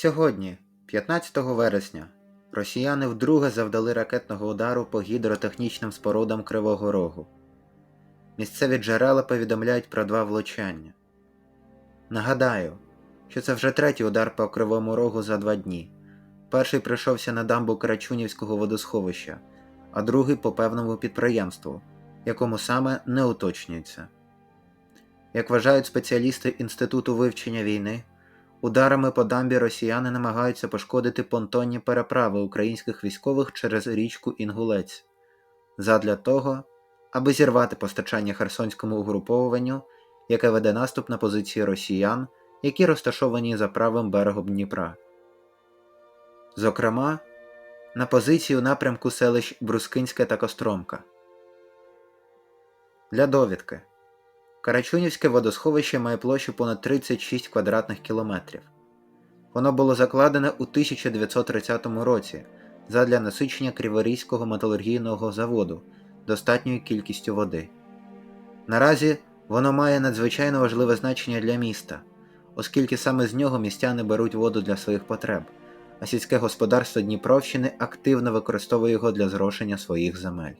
Сьогодні, 15 вересня, росіяни вдруге завдали ракетного удару по гідротехнічним спорудам Кривого Рогу. Місцеві джерела повідомляють про два влучання. Нагадаю, що це вже третій удар по Кривому Рогу за два дні. Перший прийшовся на дамбу Карачунівського водосховища, а другий по певному підприємству, якому саме не уточнюється. Як вважають спеціалісти Інституту вивчення війни, Ударами по дамбі росіяни намагаються пошкодити понтонні переправи українських військових через річку Інгулець задля того, аби зірвати постачання Херсонському угруповуванню, яке веде наступ на позиції росіян, які розташовані за правим берегом Дніпра. Зокрема, на позиції у напрямку селищ Брускинське та Костромка. Для довідки. Карачунівське водосховище має площу понад 36 квадратних кілометрів. Воно було закладене у 1930 році задля насичення Криворізького металургійного заводу достатньою кількістю води. Наразі воно має надзвичайно важливе значення для міста, оскільки саме з нього містяни беруть воду для своїх потреб, а сільське господарство Дніпровщини активно використовує його для зрошення своїх земель.